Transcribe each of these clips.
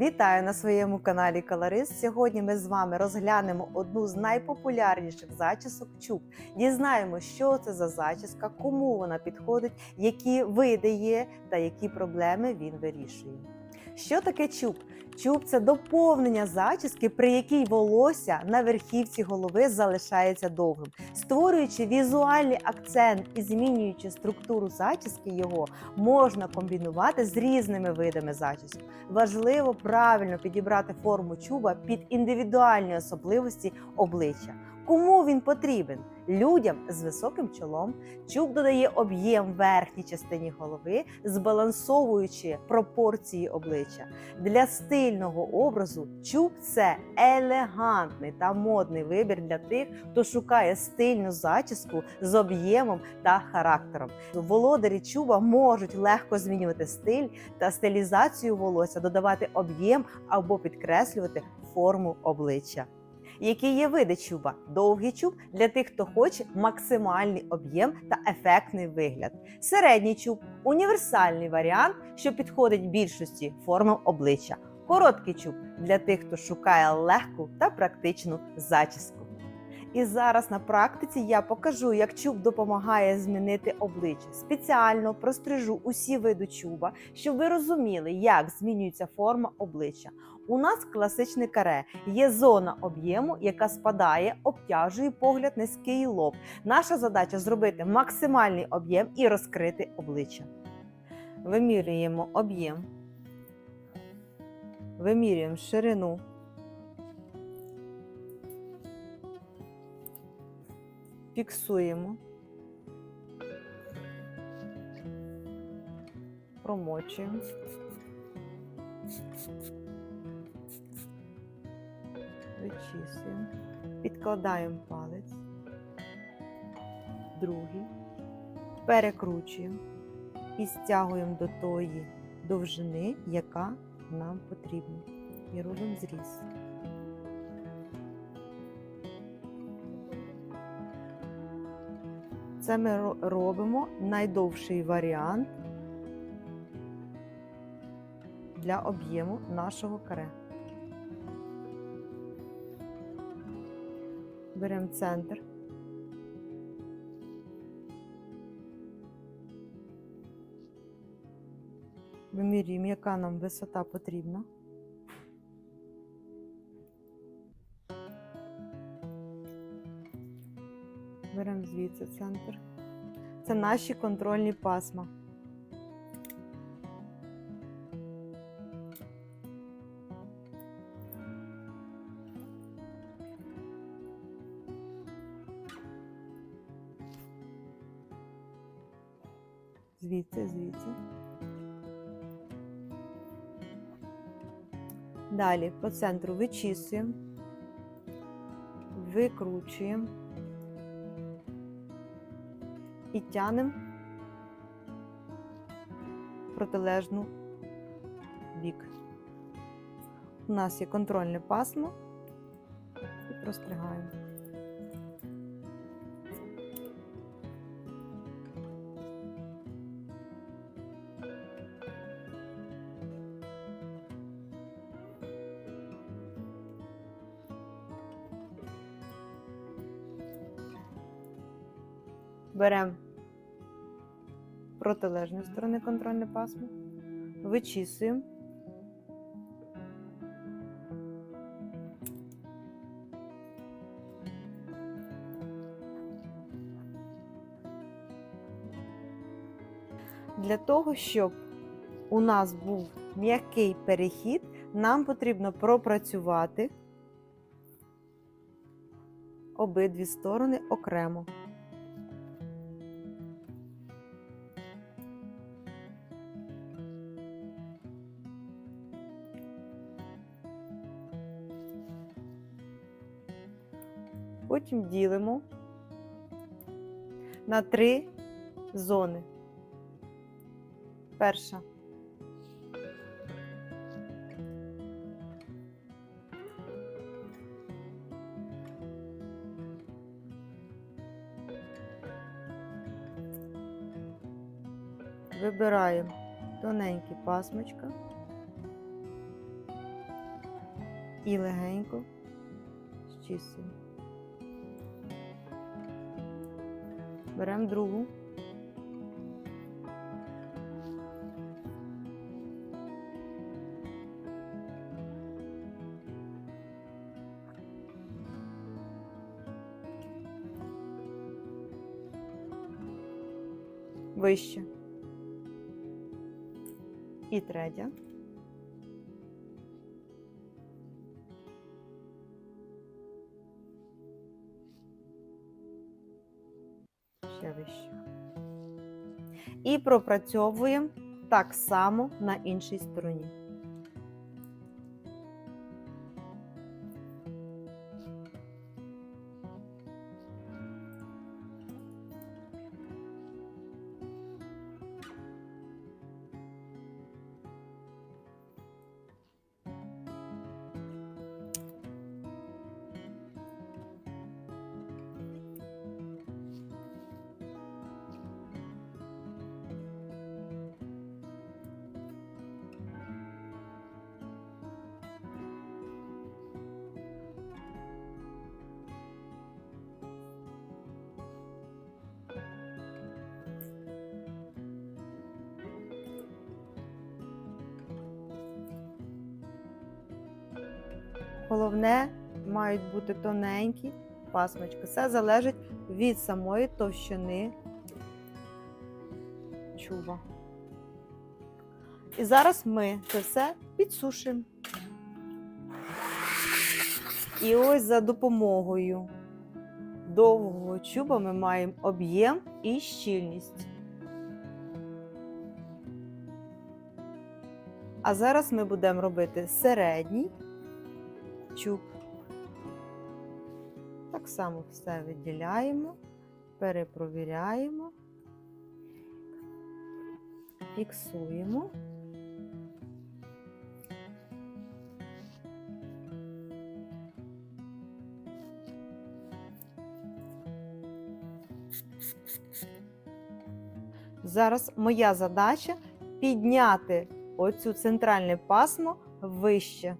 Вітаю на своєму каналі Колорист. Сьогодні ми з вами розглянемо одну з найпопулярніших зачісок чуб. Дізнаємо, що це за зачіска, кому вона підходить, які види є та які проблеми він вирішує. Що таке чуб? Чуб це доповнення зачіски, при якій волосся на верхівці голови залишається довгим, створюючи візуальний акцент і змінюючи структуру зачіски його, можна комбінувати з різними видами зачісок. Важливо правильно підібрати форму чуба під індивідуальні особливості обличчя. Кому він потрібен? Людям з високим чолом чуб додає об'єм верхній частині голови, збалансовуючи пропорції обличчя. Для стильного образу чуб це елегантний та модний вибір для тих, хто шукає стильну зачіску з об'ємом та характером. Володарі чуба можуть легко змінювати стиль та стилізацію волосся, додавати об'єм або підкреслювати форму обличчя. Які є види чуба? Довгий чуб для тих, хто хоче максимальний об'єм та ефектний вигляд. Середній чуб універсальний варіант, що підходить більшості формам обличчя. Короткий чуб для тих, хто шукає легку та практичну зачіску. І зараз на практиці я покажу, як чуб допомагає змінити обличчя. Спеціально прострижу усі види чуба, щоб ви розуміли, як змінюється форма обличчя. У нас класичне каре є зона об'єму, яка спадає, обтяжує погляд, низький лоб. Наша задача зробити максимальний об'єм і розкрити обличчя. Вимірюємо об'єм, вимірюємо ширину. Фіксуємо, промочуємо. Вичісуємо, підкладаємо палець, другий, перекручуємо і стягуємо до тої довжини, яка нам потрібна. І робимо зріз. Це ми робимо найдовший варіант для об'єму нашого каре. Беремо центр. Вимірюємо, яка нам висота потрібна. Беремо звідси центр. Це наші контрольні пасма. Звідси, звідси. Далі по центру вичісуємо, викручуємо і тянемо протилежну бік. У нас є контрольне пасмо і простригаємо. Беремо протилежної сторони контрольне пасмо, вичісуємо. Для того, щоб у нас був м'який перехід, нам потрібно пропрацювати обидві сторони окремо. Потім ділимо на три зони. Перша. Вибираємо тоненькі пасмочка. і легенько щісуємо. Беремо другу. Вище. І третя. Ще. І пропрацьовуємо так само на іншій стороні. Головне, мають бути тоненькі пасмочки. Все залежить від самої товщини чуба. І зараз ми це все підсушимо. І ось за допомогою довгого чуба ми маємо об'єм і щільність. А зараз ми будемо робити середній чуб. Так само все виділяємо, перепровіряємо, фіксуємо. Зараз моя задача підняти оцю центральне пасмо вище.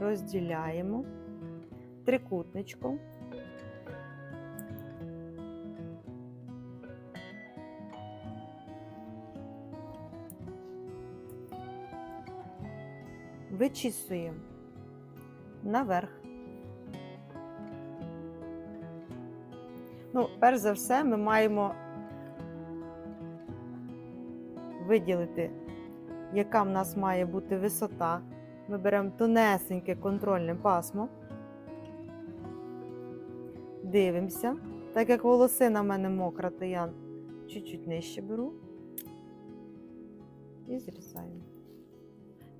Розділяємо трикутничком. Вичісуємо наверх. Ну, перш за все, ми маємо виділити, яка в нас має бути висота ми беремо тонесеньке контрольне пасмо. Дивимося. Так як волосина в мене мокра, то я чуть-чуть нижче беру і зрізаємо.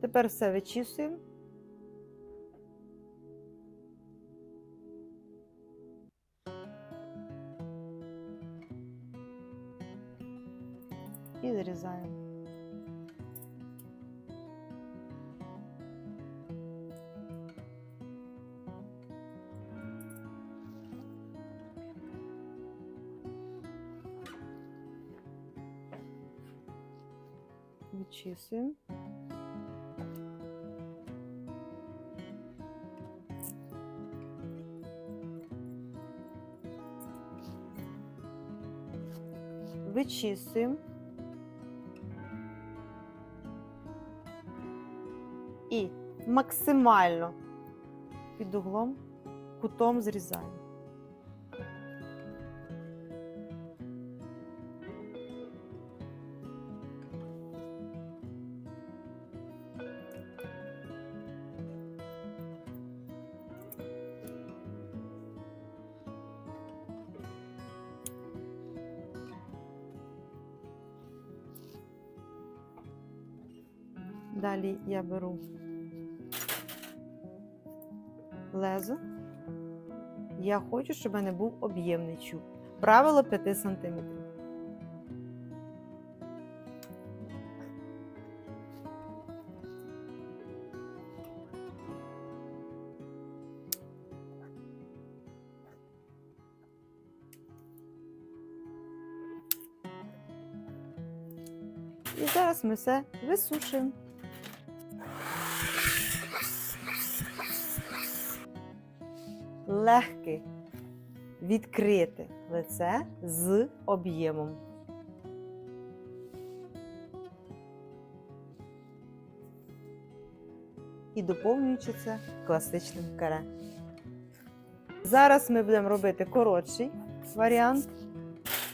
Тепер все вичісуємо. І зрізаємо. Вичісуємо. Вичісуємо. І максимально під углом кутом зрізаємо. Далі я беру лезо. Я хочу, щоб мене був об'ємний чуб. Правило 5 см. І зараз ми все висушуємо. Легке відкрите лице з об'ємом. І доповнюючи це класичним каре. Зараз ми будемо робити коротший варіант.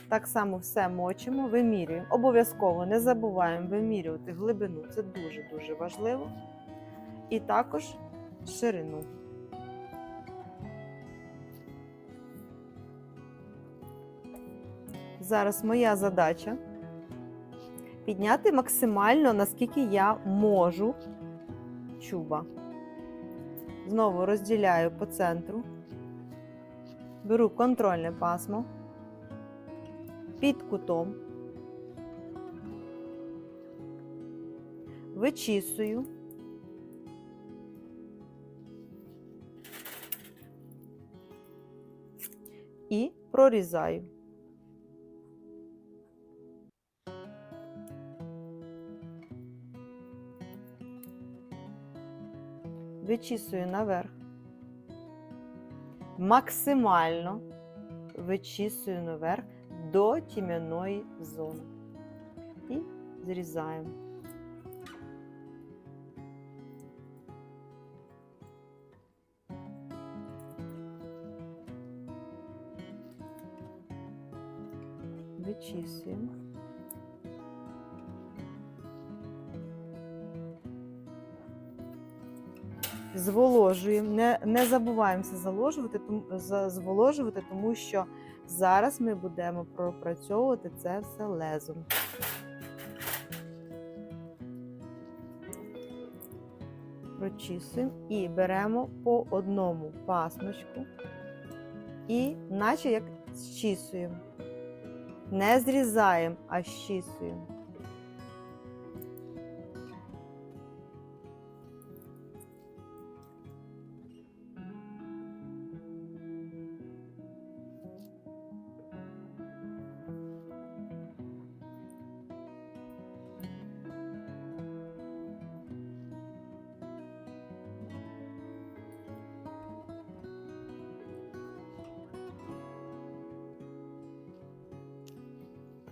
Так само все мочимо, вимірюємо. Обов'язково не забуваємо вимірювати глибину, це дуже-дуже важливо. І також ширину. Зараз моя задача підняти максимально, наскільки я можу чуба. Знову розділяю по центру, беру контрольне пасмо під кутом, вичісую. І прорізаю. Вичісую наверх. Максимально вичісую наверх до тім'яної зони. І зрізаємо. Вичісуємо. Зволожуємо, не, не забуваємося заложувати, тому, зволожувати, тому що зараз ми будемо пропрацьовувати це все лезом. Прочісуємо і беремо по одному пасмочку і наче як щісуємо. Не зрізаємо, а щісуємо.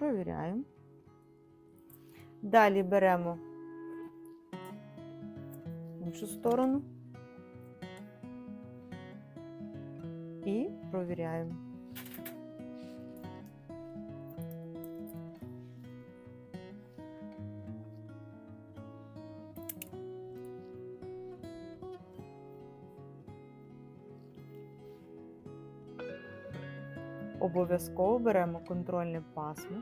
Провіряємо. Далі беремо іншу сторону і провіряємо. Обов'язково беремо контрольне пасмо.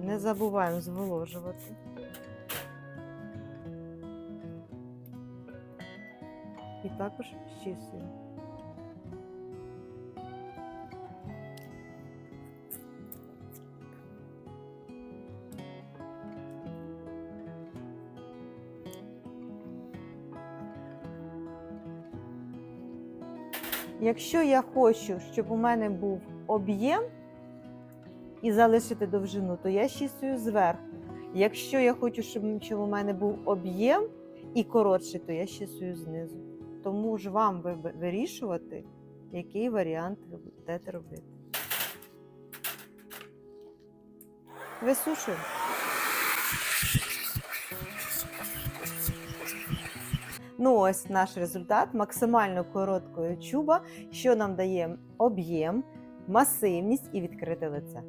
Не забуваємо зволожувати. І також щісуємо. Якщо я хочу, щоб у мене був об'єм і залишити довжину, то я щісую зверху. Якщо я хочу, щоб, у мене був об'єм і коротший, то я щісую знизу. Тому ж вам вирішувати, який варіант ви будете робити. Висушуємо. Ну, ось наш результат максимально короткою чуба, що нам дає об'єм, масивність і відкрите лице.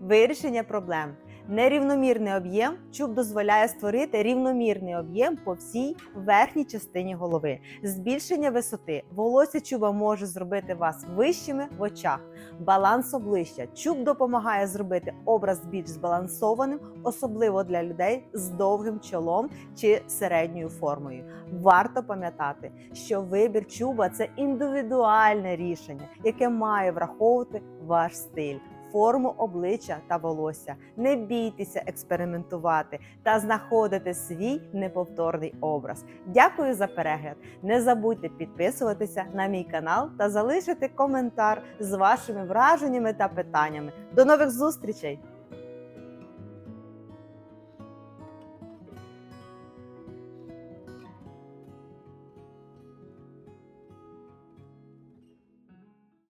Вирішення проблем. Нерівномірний об'єм чуб дозволяє створити рівномірний об'єм по всій верхній частині голови. Збільшення висоти. Волосся чуба може зробити вас вищими в очах. Баланс обличчя. Чуб допомагає зробити образ більш збалансованим, особливо для людей з довгим чолом чи середньою формою. Варто пам'ятати, що вибір чуба це індивідуальне рішення, яке має враховувати ваш стиль, форму обличчя та волосся. Не бійтеся експериментувати та знаходити свій неповторний образ. Дякую за перегляд! Не забудьте підписуватися на мій канал та залишити коментар з вашими враженнями та питаннями. До нових зустрічей!